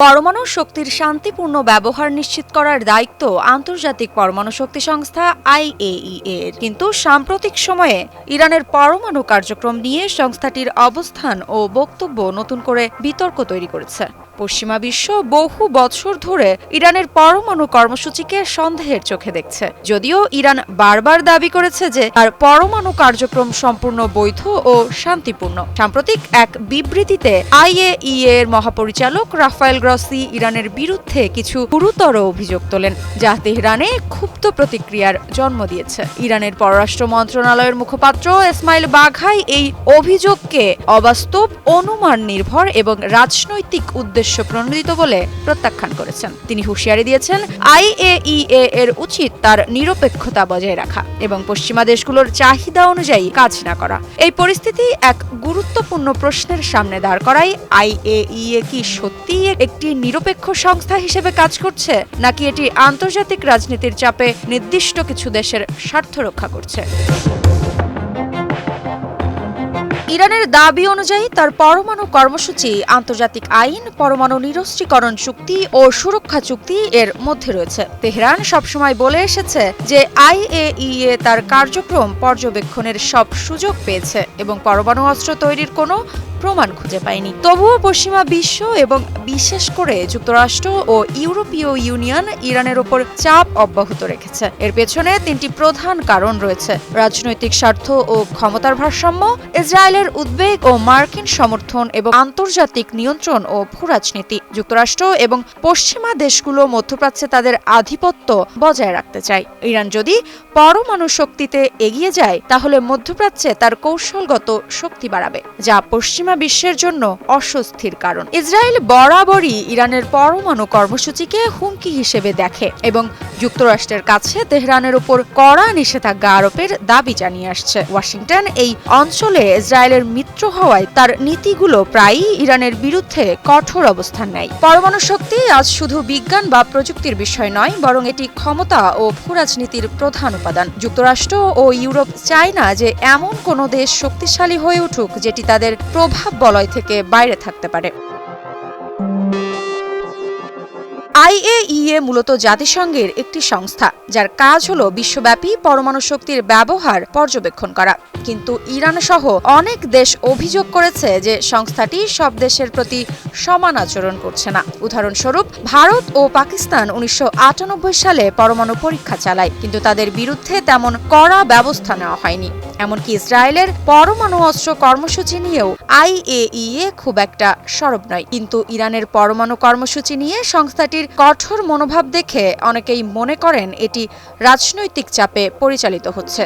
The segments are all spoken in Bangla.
পরমাণু শক্তির শান্তিপূর্ণ ব্যবহার নিশ্চিত করার দায়িত্ব আন্তর্জাতিক পরমাণু শক্তি সংস্থা আইএইএ এর। কিন্তু সাম্প্রতিক সময়ে ইরানের পরমাণু কার্যক্রম নিয়ে সংস্থাটির অবস্থান ও বক্তব্য নতুন করে বিতর্ক তৈরি করেছে। পশ্চিমা বিশ্ব বহু বছর ধরে ইরানের পরমাণু কর্মসূচিকে সন্দেহের চোখে দেখছে। যদিও ইরান বারবার দাবি করেছে যে তার পরমাণু কার্যক্রম সম্পূর্ণ বৈধ ও শান্তিপূর্ণ। সাম্প্রতিক এক বিবৃতিতে আইএইএ এর মহাপরিচালক রাফায়েল গ্রসি ইরানের বিরুদ্ধে কিছু গুরুতর অভিযোগ তোলেন, যা তেহরানে ক্ষুব্ধ প্রতিক্রিয়ার জন্ম দিয়েছে। ইরানের পররাষ্ট্র মন্ত্রণালয়ের মুখপাত্র ইসমাইল বাঘাই এই অভিযোগকে অবাস্তব, অনুমান নির্ভর এবং রাজনৈতিক উদ্দেশ্য প্রণোদিত বলে প্রত্যাখ্যান করেছেন। তিনি হুঁশিয়ারি দিয়েছেন, আইএইএ এর উচিত তার নিরপেক্ষতা বজায় রাখা এবং পশ্চিমা দেশগুলোর চাহিদা অনুযায়ী কাজ না করা। এই পরিস্থিতি এক গুরুত্বপূর্ণ প্রশ্নের সামনে দাঁড় করায় আইএইএ কি সত্যিই একটি নিরপেক্ষ সংস্থা হিসেবে কাজ করছে, নাকি এটি আন্তর্জাতিক রাজনীতির চাপে নির্দিষ্ট কিছু দেশের স্বার্থ রক্ষা করছে? ইরানের দাবি অনুযায়ী তার পরমাণু কর্মসূচি, আন্তর্জাতিক আইন, পরমাণু নিরস্ত্রীকরণ চুক্তি ও সুরক্ষা চুক্তি এর মধ্যে রয়েছে। তেহরান সবসময় বলে এসেছে যে আইএইএ তার কার্যক্রম পর্যবেক্ষণের সব সুযোগ পেয়েছে এবং পরমাণু অস্ত্র তৈরির কোনো প্রমাণ খুঁজে পায়নি। তবুও পশ্চিমা বিশ্ব এবং বিশেষ করে যুক্তরাষ্ট্র ও ইউরোপীয় ইউনিয়ন ইরানের ওপর চাপ অব্যাহত রেখেছে। এর পেছনে তিনটি প্রধান কারণ রয়েছে। রাজনৈতিক স্বার্থ ও ক্ষমতার ভারসাম্য, ইসরায়েলের উদ্বেগ ও মার্কিন সমর্থন এবং আন্তর্জাতিক নিয়ন্ত্রণ ও ভূরাজনীতি যুক্তরাষ্ট্র এবং পশ্চিমা দেশগুলো মধ্যপ্রাচ্যে তাদের আধিপত্য বজায় রাখতে চায়। ইরান যদি পরমাণু শক্তিতে এগিয়ে যায়, তাহলে মধ্যপ্রাচ্যে তার কৌশলগত শক্তি বাড়াবে, যা পশ্চিমা বিশ্বের জন্য অস্বস্তির কারণ। ইসরায়েল বরাবরই ইরানের পরমাণু কর্মসূচিকে হুমকি হিসেবে দেখে এবং যুক্তরাষ্ট্রের কাছে তেহরানের উপর কড়া নিষেধাজ্ঞা আরোপের দাবি জানিয়ে আসছে। ওয়াশিংটন এই অঞ্চলে ইসরায়েলের মিত্র হওয়ায় তার নীতিগুলো প্রায়ই ইরানের বিরুদ্ধে কঠোর অবস্থান নেয়। পরমাণু শক্তি আজ শুধু বিজ্ঞান বা প্রযুক্তির বিষয় নয়, বরং এটি ক্ষমতা ও ভূরাজনীতির প্রধান উপাদান। যুক্তরাষ্ট্র ও ইউরোপ চায় না যে এমন কোনো দেশ শক্তিশালী হয়ে উঠুক যেটি তাদের প্রভাব বলয় থেকে বাইরে থাকতে পারে। আইএইএ মূলত জাতিসংঘের একটি সংস্থা, যার কাজ হল বিশ্বব্যাপী পরমাণু শক্তির ব্যবহার পর্যবেক্ষণ করা। কিন্তু ইরান সহ অনেক দেশ অভিযোগ করেছে যে সংস্থাটি সব দেশের প্রতি সমান আচরণ করছে না। উদাহরণস্বরূপ, ভারত ও পাকিস্তান উনিশশো আটানব্বই সালে পরমাণু পরীক্ষা চালায়, কিন্তু তাদের বিরুদ্ধে তেমন কড়া ব্যবস্থা নেওয়া হয়নি। এমনকি ইসরায়েলের পরমাণু অস্ত্র কর্মসূচি নিয়েও আইএইএ খুব একটা সরব নয়। কিন্তু ইরানের পরমাণু কর্মসূচি নিয়ে সংস্থাটির কঠোর মনোভাব দেখে অনেকেই মনে করেন এটি রাজনৈতিক চাপে পরিচালিত হচ্ছে।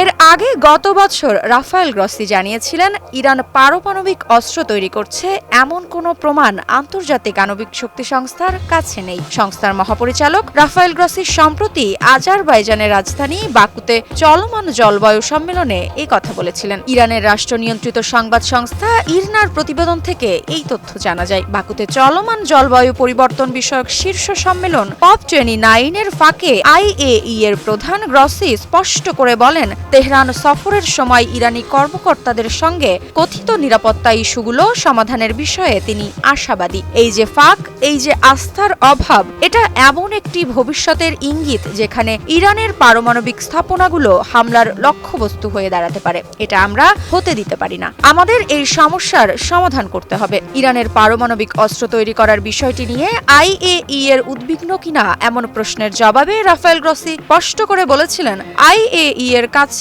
এর আগে গত বছর রাফায়েল গ্রসি জানিয়েছিলেন, ইরান পারমাণবিক অস্ত্র তৈরি করছে, এমন কোনো প্রমাণ আন্তর্জাতিক আণবিক শক্তি সংস্থার কাছে নেই। সংস্থার মহাপরিচালক রাফায়েল গ্রসি সম্প্রতি আজারবাইজানের রাজধানী বাকুতে চলমান জলবায়ু সম্মেলনে এই কথা বলেছিলেন। ইরানের রাষ্ট্র নিয়ন্ত্রিত সংবাদ সংস্থা ইরনার প্রতিবেদন থেকে এই তথ্য জানা যায়। বাকুতে চলমান জলবায়ু পরিবর্তন বিষয়ক শীর্ষ সম্মেলন পপ টোয়েন্টি নাইনের ফাঁকে আইএই এর প্রধান গ্রসি স্পষ্ট করে বলেন তেহরান সফরের সময় ইরানি কর্মকর্তাদের সঙ্গে কথিত নিরাপত্তা ইস্যুগুলো সমাধানের বিষয়ে তিনি আশাবাদী। এই যে ফাঁক, এই যে আস্থার অভাব, এটা এমন একটি ভবিষ্যতের ইঙ্গিত যেখানে ইরানের পারমাণবিক স্থাপনাগুলো হামলার লক্ষ্যবস্তু হয়ে দাঁড়াতে পারে। এটা আমরা হতে দিতে পারি না। আমাদের এই সমস্যার সমাধান করতে হবে। ইরানের পারমাণবিক অস্ত্র তৈরি করার বিষয়টি নিয়ে আইএই এর উদ্বিগ্ন কিনা এমন প্রশ্নের জবাবে রাফায়েল গ্রসি স্পষ্ট করে বলেছিলেন আইএই এর কাছে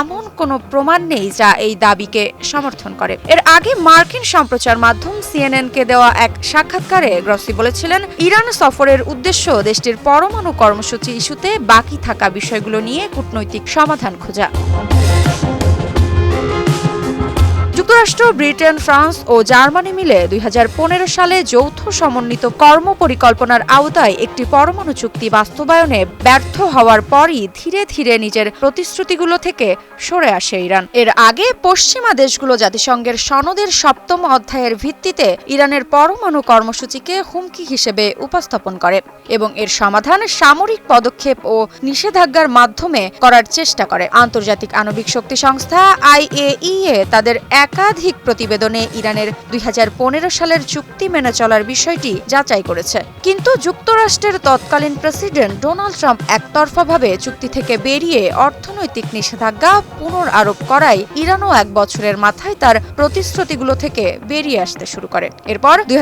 এমন কোনো প্রমাণ নেই যা এই দাবিকে সমর্থন করে। এর আগে মার্কিন সম্প্রচার মাধ্যম সিএনএন কে দেওয়া এক সাক্ষাৎকারে গ্রসি বলেছিলেন, ইরান সফরের উদ্দেশ্য দেশটির পরমাণু কর্মসূচি ইস্যুতে বাকি থাকা বিষয়গুলো নিয়ে কূটনৈতিক সমাধান খোঁজা। যুক্তরাষ্ট্র, ব্রিটেন, ফ্রান্স ও জার্মানি মিলে দুই সালে যৌথ সমন্বিত কর্ম পরিকল্পনার আওতায় একটি পরমাণু চুক্তি বাস্তবায়নে ব্যর্থ হওয়ার পরই ধীরে ধীরে নিজের প্রতিশ্রুতিগুলো থেকে সরে আসে ইরান। এর আগে পশ্চিমা দেশগুলো জাতিসংঘের সনদের সপ্তম অধ্যায়ের ভিত্তিতে ইরানের পরমাণু কর্মসূচিকে হুমকি হিসেবে উপস্থাপন করে এবং এর সমাধান সামরিক পদক্ষেপ ও নিষেধাজ্ঞার মাধ্যমে করার চেষ্টা করে। আন্তর্জাতিক আণবিক শক্তি সংস্থা আইএইএ তাদের একা একাধিক প্রতিবেদনে ইরানের দুই সালের চুক্তি মেনে চলার বিষয়টি যাচাই করেছে। কিন্তু যুক্তরাষ্ট্রের তৎকালীন প্রেসিডেন্ট ডোনাল্ড ট্রাম্প একতরফাভাবে চুক্তি থেকে বেরিয়ে অর্থনৈতিক নিষেধাজ্ঞা পুনরারোপ করায় ইরানও এক বছরের মাথায় তার প্রতিশ্রুতিগুলো থেকে বেরিয়ে আসতে শুরু করে। এরপর দুই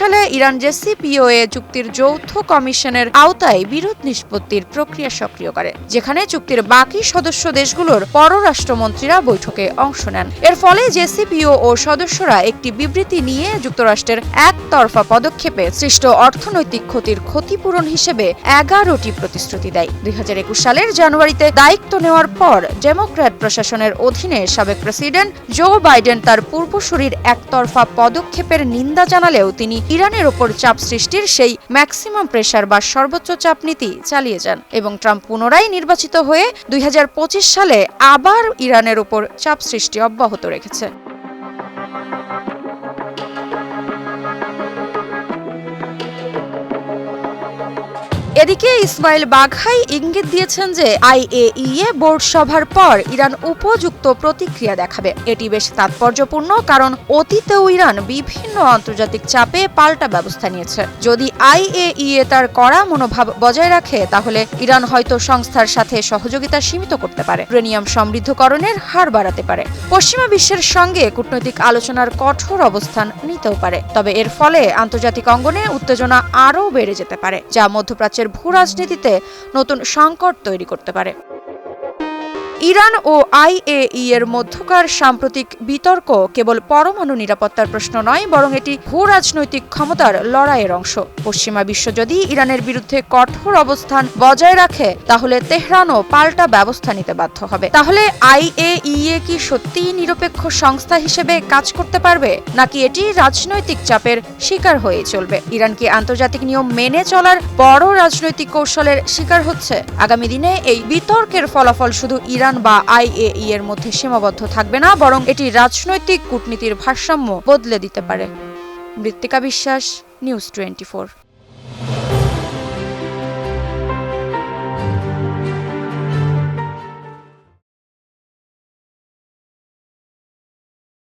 সালে ইরান জেসিপিওএ চুক্তির যৌথ কমিশনের আওতায় বিরোধ নিষ্পত্তির প্রক্রিয়া সক্রিয় করে, যেখানে চুক্তির বাকি সদস্য দেশগুলোর পররাষ্ট্রমন্ত্রীরা বৈঠকে অংশ নেন। এর ফলে জেসিপিও ও সদস্যরা একটি বিবৃতি নিয়ে যুক্তরাষ্ট্রের একতরফা পদক্ষেপে সৃষ্ট অর্থনৈতিক ক্ষতির ক্ষতিপূরণ হিসেবে এগারোটি প্রতিশ্রুতি দেয়। দুই হাজার একুশ সালের জানুয়ারিতে দায়িত্ব নেওয়ার পর ডেমোক্র্যাট প্রশাসনের অধীনে সাবেক প্রেসিডেন্ট জো বাইডেন তার পূর্বসূরির একতরফা পদক্ষেপের নিন্দা জানালেও তিনি ইরানের ওপর চাপ সৃষ্টির সেই ম্যাক্সিমাম প্রেশার বা সর্বোচ্চ চাপ নীতি চালিয়ে যান এবং ট্রাম্প পুনরায় নির্বাচিত হয়ে দুই হাজার পঁচিশ সালে আবার ইরানের ওপর চাপ সৃষ্টি অব্যাহত রেখেছে। এদিকে ইসমাইল বাঘাই ইঙ্গিত দিয়েছেন যে আইএইএ বোর্ড সভার পর ইরান উপযুক্ত প্রতিক্রিয়া দেখাবে। এটি বেশ তাৎপর্যপূর্ণ কারণ অতীতেও ইরান বিভিন্ন আন্তর্জাতিক চাপে পাল্টা ব্যবস্থা নিয়েছে। যদি আইএইএ তার কড়া মনোভাব বজায় রাখে, তাহলে ইরান হয়তো সংস্থার সাথে সহযোগিতা সীমিত করতে পারে। ইউরেনিয়াম সমৃদ্ধকরণের হার বাড়াতে পারে। পশ্চিমা বিশ্বের সঙ্গে কূটনৈতিক আলোচনার কঠোর অবস্থান নিতেও পারে। তবে এর ফলে আন্তর্জাতিক অঙ্গনে উত্তেজনা আরও বেড়ে যেতে পারে, যা মধ্যপ্রাচ্যের ভূ রাজনীতিতে নতুন সংকট তৈরি করতে পারে। ইরান ও আইএই এর মধ্যকার সাম্প্রতিক বিতর্ক কেবল পরমাণু নিরাপত্তার প্রশ্ন নয়, বরং এটি ভূ রাজনৈতিক ক্ষমতার লড়াইয়ের অংশ। পশ্চিমা বিশ্ব যদি ইরানের বিরুদ্ধে কঠোর অবস্থান বজায় রাখে, তাহলে তেহরানও পাল্টা ব্যবস্থা নিতে বাধ্য হবে। তাহলে আইএইএ কি সত্যিই নিরপেক্ষ সংস্থা হিসেবে কাজ করতে পারবে? নাকি এটি রাজনৈতিক চাপের শিকার হয়ে চলবে? ইরান কি আন্তর্জাতিক নিয়ম মেনে চলার বড় রাজনৈতিক কৌশলের শিকার হচ্ছে? আগামী দিনে এই বিতর্কের ফলাফল শুধু ইরান বা আইএই এর মধ্যে সীমাবদ্ধ থাকবে না, বরং এটি রাজনৈতিক কূটনীতির ভারসাম্য বদলে দিতে পারে। মৃত্তিকা বিশ্বাস, নিউজ টোয়েন্টি